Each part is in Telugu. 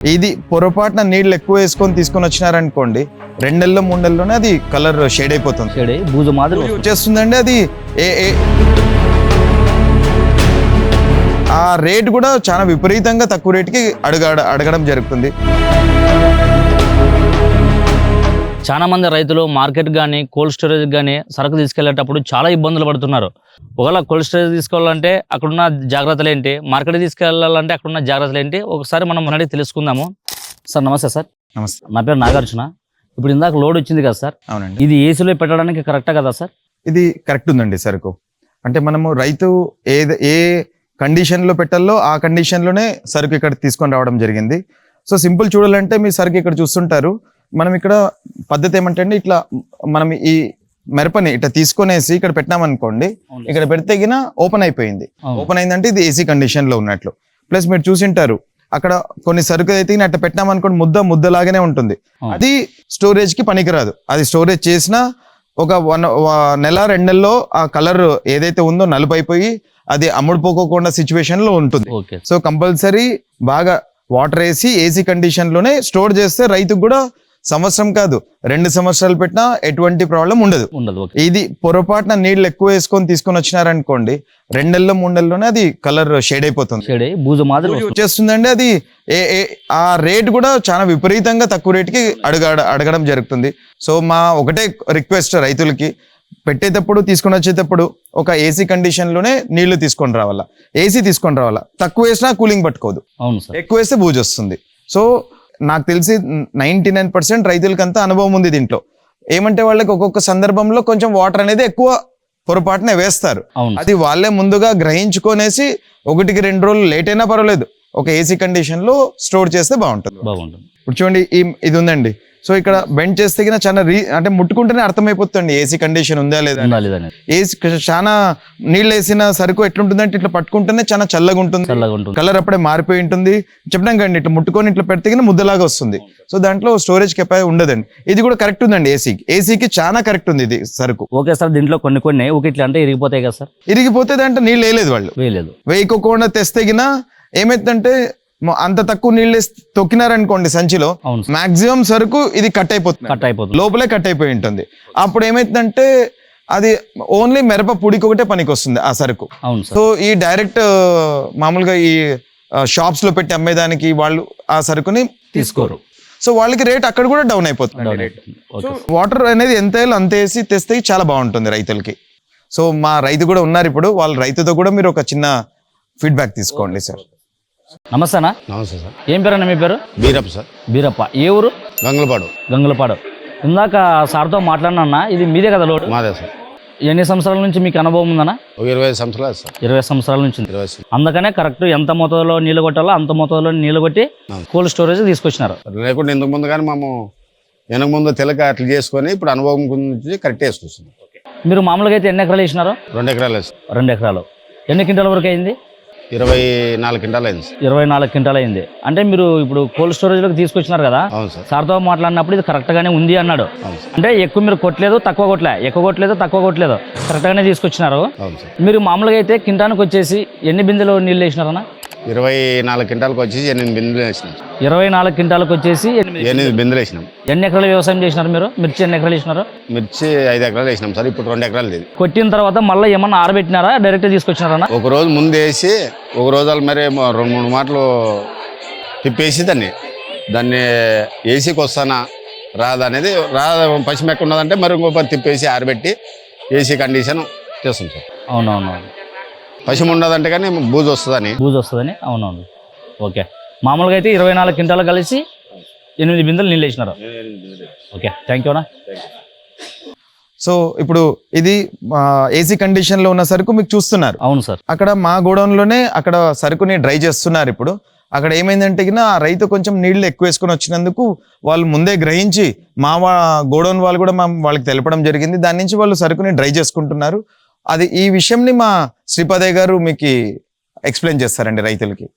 ఇది పొరపాటున నీళ్ళు ఎక్కువ వేసుకొని తీసుకొని వచ్చినారనుకోండి రెండు నెలలు మూడు నెలల్లోనే అది కలర్ షేడ్ అయిపోతుంది. షేడ్ అయ్యి బూజు మాదిరి వస్తుంది. వచ్చేస్తుందండి అది ఏ ఏ. ఆ రేట్ కూడా చాలా విపరీతంగా తక్కువ రేటుకి అడగ అడగడం జరుగుతుంది. చాలా మంది రైతులు మార్కెట్ కానీ కోల్డ్ స్టోరేజ్ కానీ సరుకు తీసుకెళ్ళేటప్పుడు చాలా ఇబ్బందులు పడుతున్నారు. ఒకవేళ కోల్డ్ స్టోరేజ్ తీసుకోవాలంటే అక్కడున్న జాగ్రత్తలు ఏంటి? మార్కెట్ తీసుకెళ్ళాలంటే అక్కడున్న జాగ్రత్తలు ఏంటి? ఒకసారి మనం మొన్నటి తెలుసుకుందాము. సార్ నమస్తే సార్. నమస్తే. నా పేరు నాగార్జున. ఇప్పుడు ఇందాక లోడ్ వచ్చింది కదా సార్? అవునండి. ఇది ఏసీలో పెట్టడానికి కరెక్టా కదా సార్? ఇది కరెక్ట్ ఉందండి సరుకు. అంటే మనము రైతు ఏ ఏ కండిషన్లో పెట్టాలో ఆ కండిషన్లోనే సరుకు ఇక్కడ తీసుకొని రావడం జరిగింది. సో సింపుల్ చూడాలంటే మీ సరుకు ఇక్కడ చూస్తుంటారు. మనం ఇక్కడ పద్ధతి ఏమంటే అండి ఇట్లా మనం ఈ మిరపని ఇట్లా తీసుకొనేసి ఇక్కడ పెట్టినామనుకోండి ఇక్కడ పెడితే గిన ఓపెన్ అయిపోయింది. ఓపెన్ అయిందంటే ఇది ఏసీ కండిషన్లో ఉన్నట్లు. ప్లస్ మీరు చూసింటారు అక్కడ కొన్ని సరుకు అయితే అట్లా పెట్టినామనుకోండి ముద్ద ముద్దలాగానే ఉంటుంది. అది స్టోరేజ్కి పనికిరాదు. అది స్టోరేజ్ చేసినా ఒక వన్ నెల రెండు నెలల్లో ఆ కలర్ ఏదైతే ఉందో నలుపు అయిపోయి అది అమ్ముడుపోకోకుండా సిచ్యువేషన్లో ఉంటుంది సో కంపల్సరీ బాగా వాటర్ వేసి ఏసీ కండిషన్లోనే స్టోర్ చేస్తే రైతుకు కూడా సంవత్సరం కాదు రెండు సంవత్సరాలు పెట్టినా ఎటువంటి ప్రాబ్లం ఉండదు. ఉండదు ఇది పొరపాటున నీళ్ళు ఎక్కువ వేసుకొని తీసుకొని వచ్చినారనుకోండి రెండు నెలలు మూడు నెలల్లోనే అది కలర్ షేడ్ అయిపోతుంది. షేడ్ బూజు మాదిరి. వచ్చేస్తుందండి అది. ఆ రేట్ కూడా చాలా విపరీతంగా తక్కువ రేటుకి అడగ అడగడం జరుగుతుంది. సో మా ఒకటే రిక్వెస్ట్ రైతులకి పెట్టేటప్పుడు తీసుకొని వచ్చేటప్పుడు ఒక ఏసీ కండిషన్లోనే నీళ్ళు తీసుకొని రావాలా? ఏసీ తీసుకొని రావాలా? తక్కువ వేసినా కూలింగ్ పట్టుకోదు. అవును సార్. ఎక్కువ వేస్తే బూజు వస్తుంది. సో నాకు తెలిసి నైంటీ నైన్ పర్సెంట్ రైతులకంతా అనుభవం ఉంది దీంట్లో. ఏమంటే వాళ్ళకి ఒక్కొక్క సందర్భంలో కొంచెం వాటర్ అనేది ఎక్కువ పొరపాటునే వేస్తారు. అది వాళ్ళే ముందుగా గ్రహించుకొనేసి ఒకటికి రెండు రోజులు లేట్ అయినా పర్వాలేదు. ఒక ఏసీ కండిషన్లో స్టోర్ చేస్తే బాగుంటుంది. బాగుంటుంది. ఇప్పుడు చూడండి ఈ ఇది ఉందండి. సో ఇక్కడ బెండ్ చేస్తే గిన చాలా రీ అంటే ముట్టుకుంటేనే అర్థమైపోతుంది ఏసీ కండిషన్ ఉందా లేదా ఏసీ చాలా నీళ్ళు వేసిన సరుకు ఎట్లుంటుందంటే ఇట్లా పట్టుకుంటేనే చాలా చల్లగా ఉంటుంది. చల్లగా ఉంటుంది. కలర్ అప్పుడే మారిపోయి ఉంటుంది. చెప్పడం కండి ఇట్లా ముట్టుకొని ఇట్లా పెడితే గిన ముద్దలాగా వస్తుంది. సో దాంట్లో స్టోరేజ్ కెపాసిటీ ఉండదండి. ఇది కూడా కరెక్ట్ ఉందండి ఏసీకి ఏసీకి చాలా కరెక్ట్ ఉంది ఇది సరుకు. ఓకే సార్ దీంట్లో కొన్ని కొన్ని ఒక ఇట్లా అంటే ఇరిగిపోతాయి కదా సార్? ఇరిగిపోతే దాంట్లో నీళ్ళు వేయలేదు వాళ్ళు. వేయలేదు. వేయకోకుండా తెస్తే ఏమైందంటే మొ- అంత తక్కువ నీళ్ళు తొక్కినారనుకోండి సంచిలో మాక్సిమం సరుకు ఇది కట్ అయిపోతుంది. కట్ అయిపోతుంది. లోపలే కట్ అయిపోయి ఉంటుంది. అప్పుడు ఏమైందంటే అది ఓన్లీ మిరప పుడికి ఒకటే పనికి వస్తుంది ఆ సరుకు. సో ఈ డైరెక్ట్ మామూలుగా ఈ షాప్స్లో పెట్టి అమ్మేదానికి వాళ్ళు ఆ సరుకుని తీసుకోరు. సో వాళ్ళకి రేట్ అక్కడ కూడా డౌన్ అయిపోతుంది. ఓకే వాటర్ అనేది ఎంత అంత వేసి తెస్తే చాలా బాగుంటుంది రైతులకి. సో మా రైతు కూడా ఉన్నారు ఇప్పుడు. వాళ్ళ రైతుతో కూడా మీరు ఒక చిన్న ఫీడ్బ్యాక్ తీసుకోండి సార్. నమస్తేనా? నమస్తే సార్. ఏం పేరన్నా మీ పేరు? బీరప్ప సార్. బీరప్ప. ఏ ఊరు? గంగులపాడు. గంగులపాడు. ఇందాక సార్తో మాట్లాడినా ఇది మీదే కదా లోడ్? మాదే సార్. ఎన్ని సంవత్సరాల నుంచి మీకు అనుభవం ఉందన్నా? ఇరవై సంవత్సరాలు సార్. ఇరవై సంవత్సరాల నుంచి. అందుకనే కరెక్ట్ ఎంత మోతాదులో నీళ్ళు కొట్టాలో అంత మోతాదులో నీళ్ళు కొట్టి. కోల్డ్ స్టోరేజ్ తీసుకొచ్చినారు. లేకుంటే ఇంతకు ముందు కానీ మేము వెనక ముందు తెలక అట్లా చేసుకొని ఇప్పుడు అనుభవం గురించి కరెక్ట్ వేసుకొస్తున్నాం మీరు మామూలుగా అయితే ఎన్ని ఎకరాలు వేసినారు? రెండు ఎకరాలు రెండు ఎకరాలు. ఎన్ని క్వింటాల వరకు అయింది? ఇరవై నాలుగు క్వింటాలు అయింది ఇరవై నాలుగు క్వింటాల్ అయింది. అంటే మీరు ఇప్పుడు కోల్డ్ స్టోరేజ్లోకి తీసుకొచ్చినారు కదా? అవును సార్. సార్తో మాట్లాడినప్పుడు ఇది కరెక్ట్ గానే ఉంది అన్నాడు. అంటే ఎక్కువ మీరు కొట్టలేదు తక్కువ కొట్టలే. ఎక్కువ కొట్టలేదు తక్కువ కొట్టలేదు. కరెక్ట్ గానే తీసుకొచ్చినారు మీరు మామూలుగా అయితే కింటానికి వచ్చేసి ఎన్ని బిందెలు నీళ్ళు వేసినారన్న? ఇరవై నాలుగు క్వింటాలకు వచ్చి ఎనిమిది బిందులు వేసినాం. ఇరవై నాలుగు క్వింటాలకు వచ్చేసి ఎనిమిది బిందులు. వేసినాం. ఎన్ని ఎకరాలు వ్యవసాయం చేసినారు మీరు? మిర్చి ఎన్ని ఎకరాలు వేసినారు? మిర్చి ఐదు ఎకరాలు వేసినాం సార్ ఇప్పుడు రెండు ఎకరాలు ఇది కొట్టిన తర్వాత మళ్ళీ ఏమన్నా ఆరబెట్టినారా? డైరెక్ట్ తీసుకొచ్చినారన్న ఒక రోజు ముందు వేసి ఒక రోజు మరి రెండు మూడు మాటలు తిప్పేసి దాన్ని దాన్ని ఏసీకి వస్తానా రాదా అనేది రాదా పశ్చిమ ఎక్కడ ఉన్నదంటే మరి ఇంకో తిప్పేసి ఆరబెట్టి ఏసీ కండిషన్ చేస్తాం సార్. అవునవును పశ్చిమ ఉండదంటే కానీ బూజు వస్తుందని. బూజు వస్తుందని అవునవును. ఓకే. మామూలుగా అయితే ఇరవై నాలుగు క్వింటాలు కలిసి ఎనిమిది బిందెలు నీళ్ళు వేసినారు. ఓకే. థ్యాంక్ యూ అన్న. సో ఇప్పుడు ఇది ఏసీ కండిషన్లో ఉన్న సరుకు మీకు చూస్తున్నారు. అవును సార్. అక్కడ మా గోడౌన్లోనే అక్కడ సరుకుని డ్రై చేస్తున్నారు ఇప్పుడు. అక్కడ ఏమైందంటే ఆ రైతు కొంచెం నీళ్ళు ఎక్కువ వేసుకొని వచ్చినందుకు వాళ్ళు ముందే గ్రహించి మా వా గోడౌన్ వాళ్ళు కూడా మా వాళ్ళకి తెలపడం జరిగింది. దాని నుంచి వాళ్ళు సరుకుని డ్రై చేసుకుంటున్నారు. అది ఈ విషయంని మా శ్రీపదయ్య గారు మీకు ఎక్స్ప్లెయిన్ చేస్తారండి రైతులకి.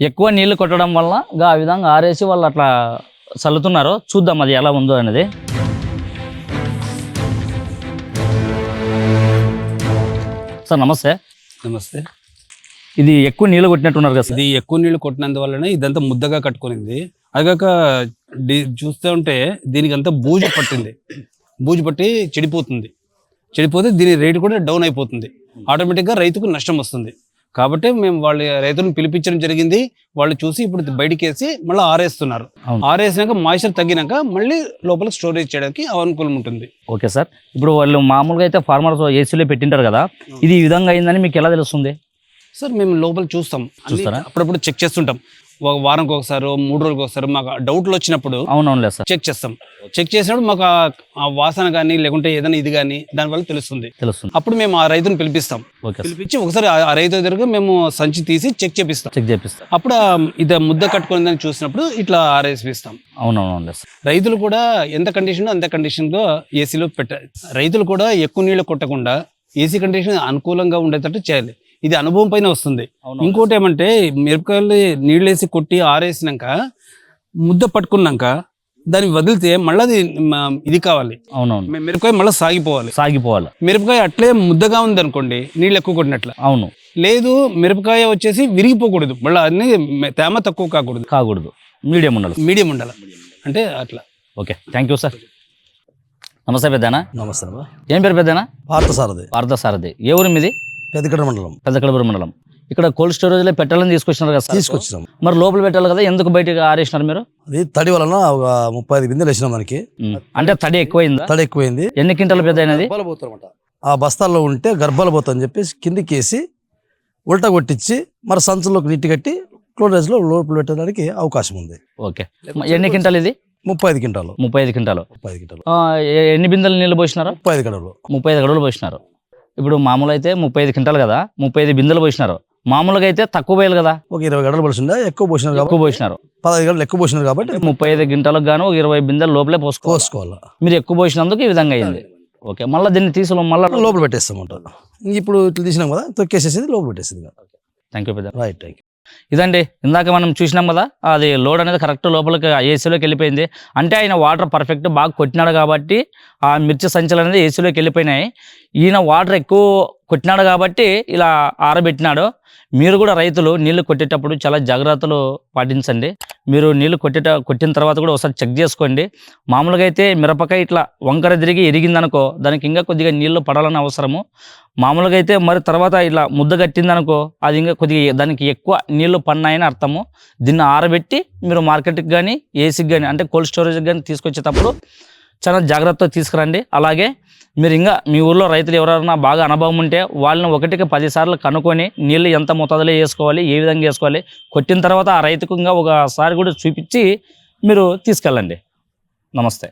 ఎక్కువ నీళ్ళు కొట్టడం వల్ల గా ఆ విధంగా ఆరేసి వాళ్ళు అట్లా చల్లుతున్నారు చూద్దాం అది ఎలా ఉందో అనేది. సార్ నమస్తే. నమస్తే. ఇది ఎక్కువ నీళ్ళు కొట్టినట్టున్నారు కదా సార్. ఇది ఎక్కువ నీళ్ళు కొట్టినందువల్లనే ఇదంతా ముద్దగా కట్టుకునింది. అదిగాక డి- చూస్తూ ఉంటే దీనికి అంతా బూజు పట్టింది. బూజు పట్టి చెడిపోతుంది. చెడిపోతే దీని రేటు కూడా డౌన్ అయిపోతుంది. ఆటోమేటిక్గా రైతుకు నష్టం వస్తుంది. కాబట్టి మేము వాళ్ళ రైతులను పిలిపించడం జరిగింది. వాళ్ళు చూసి ఇప్పుడు బయటికి వేసి మళ్ళీ ఆరేస్తున్నారు. ఆరేసినాక మాయిశ్చర్ తగ్గినాక మళ్ళీ లోపల స్టోరేజ్ చేయడానికి అనుకూలం ఉంటుంది. Okay sir. ఇప్పుడు వాళ్ళు మామూలుగా అయితే ఫార్మర్స్ ఏసీలో పెట్టింటారు కదా ఇది ఈ విధంగా అయిందని మీకు ఎలా తెలుస్తుంది? సార్ మేము లోపల చూస్తాం. చూస్తారా? అప్పుడప్పుడు చెక్ చేస్తుంటాం. ఒక వారంకి ఒకసారి మూడు రోజులకు ఒకసారి మాకు డౌట్లు వచ్చినప్పుడు అవునవునులే సార్. చెక్ చేస్తాం. చెక్ చేసినప్పుడు మాకు ఆ- వాసన కానీ లేకుంటే ఏదైనా ఇది కానీ దానివల్ల తెలుస్తుంది. తెలుస్తుంది. అప్పుడు మేము ఆ రైతుని పిలిపిస్తాం. పిలిపించి ఒకసారి ఆ- ఆ రైతు దగ్గర మేము సంచి తీసి చెక్ చేపిస్తాం. చెక్ చేపిస్తారు అప్పుడు ఆ ఇది ముద్ద కట్టుకుని చూసినప్పుడు ఇట్లా ఆరేసిపిస్తాం అవునవునులే సార్. రైతులు కూడా ఎంత కండిషన్ అంత కండిషన్లో ఏసీలో పెట్టాలి రైతులు కూడా ఎక్కువ నీళ్ళు కొట్టకుండా ఏసీ కండిషన్ అనుకూలంగా ఉండేటట్టు చేయాలి. ఇది అనుభవం పైన వస్తుంది. ఇంకోటి ఏమంటే మిరపకాయలు నీళ్ళేసి కొట్టి ఆరేసినాక ముద్ద పట్టుకున్నాక దాన్ని వదిలితే మళ్ళీ అది ఇది కావాలి. అవునవును. మిరపకాయ మళ్ళీ సాగిపోవాలి. సాగిపోవాలి. మిరపకాయ అట్లే ముద్దగా ఉంది అనుకోండి నీళ్ళు ఎక్కువ కొట్టినట్ల. అవును. లేదు మిరపకాయ వచ్చేసి విరిగిపోకూడదు. మళ్ళీ అన్ని తేమ తక్కువ కాకూడదు. కాకూడదు. మీడియం ఉండాలి. మీడియం ఉండాలి. అంటే అట్లా. ఓకే. Thank you sir. నమస్తే పెద్దనా. నమస్తే. ఏం పేరు పెద్దనా? పార్థ సారథి పార్థ సారథి ఏ ఊరు మీది? పెద్దగడ మండలం. పెద్ద కడపూరు మండలం. ఇక్కడ కోల్డ్ స్టోరేజ్లో పెట్టాలని తీసుకొచ్చినారు కదా సార్? తీసుకొచ్చినాం. మరి లోపల పెట్టాలి కదా ఎందుకు బయటకు ఆరేసినారు మీరు? అది తడి వలన ఒక ముప్పై ఐదు బిందెలు వేసినాం మనకి ఉమ్. అంటే తడి ఎక్కువైందా? తడి ఎక్కువైంది. ఎన్ని క్వింటాలు పెద్ద అయినది? ఆ బస్తాల్లో ఉంటే గర్భాలు పోతుందని చెప్పేసి కిందికి వేసి ఉల్టా కొట్టించి మరి సంచుల్లోకి నీట్టి కట్టి క్లోరేజ్లో లోపల పెట్టడానికి అవకాశం ఉంది. ఓకే. ఎన్ని క్వింటాలు ఇది? ముప్పై ఐదు క్వింటాలు. ముప్పై ఐదు క్వింటాలు. ముప్పై ఐదు ఆ, ఎ- ఎన్ని బిందెలు నీళ్ళు పోసినారు? ముప్పై ఐదు గడవలు. ముప్పై ఐదు గడువులు పోసినారు. ఇప్పుడు మామూలు అయితే ముప్పై ఐదు క్వింటాలు కదా ముప్పై ఐదు బిందెలు పోసినారు. మామూలుగా అయితే తక్కువ పోయాలి కదా. ఒక ఇరవై గడలు పడుతుండే ఎక్కువ పోసినారు ఎక్కువ పోసినారు. పదహైదు గడలు ఎక్కువ పోసినారు కాబట్టి ముప్పై ఐదు క్వింటాలకు గాను ఒక ఇరవై బిందెలు లోపలే పోసుకోవాలి. మీరు ఎక్కువ పోసినందుకు ఈ విధంగా అయింది. ఓకే మళ్ళీ దీన్ని తీసుకుని మళ్ళీ లోపల పెట్టేస్తామంట. ఇప్పుడు ఇట్లా తీసినాం కదా తొక్కేసేసి లోపల పెట్టేసింది. థ్యాంక్ యూ పెద్ద రైట్ థ్యాంక్ ఇదండి ఇందాక మనం చూసినాం కదా అది లోడ్ అనేది కరెక్ట్ లోపలికి ఏసీలోకి వెళ్ళిపోయింది. అంటే ఆయన వాటర్ పర్ఫెక్ట్ బాగా కొట్టినాడు కాబట్టి ఆ మిర్చి సంచులు అనేది ఏసీలోకి వెళ్ళిపోయినాయి. ఈయన వాటర్ ఎక్కువ కొట్టినాడు కాబట్టి ఇలా ఆరబెట్టినాడు. మీరు కూడా రైతులు నీళ్ళు కొట్టేటప్పుడు చాలా జాగ్రత్తలు పాటించండి. మీరు నీళ్ళు కొట్టేట కొట్టిన తర్వాత కూడా ఒకసారి చెక్ చేసుకోండి. మామూలుగా అయితే మిరపకాయ ఇట్లా వంకర తిరిగి ఎరిగిందనుకో దానికి ఇంకా కొద్దిగా నీళ్ళు పడాలని అవసరము. మామూలుగా అయితే మరి తర్వాత ఇట్లా ముద్ద కట్టిందనుకో అది ఇంకా కొద్దిగా దానికి ఎక్కువ నీళ్ళు పడినాయని అర్థము. దీన్ని ఆరబెట్టి మీరు మార్కెట్కి కానీ ఏసీకి కానీ అంటే కోల్డ్ స్టోరేజ్కి కానీ తీసుకొచ్చేటప్పుడు చాలా జాగ్రత్తగా తీసుకురండి. అలాగే మీరు ఇంకా మీ ఊర్లో రైతులు ఎవరైనా బాగా అనుభవం ఉంటే వాళ్ళని ఒకటికి పదిసార్లు కనుక్కొని నీళ్ళు ఎంత మోతాదులో వేసుకోవాలి ఏ విధంగా వేసుకోవాలి కొట్టిన తర్వాత ఆ రైతుకు ఇంకా ఒకసారి కూడా చూపించి మీరు తీసుకెళ్ళండి. నమస్తే.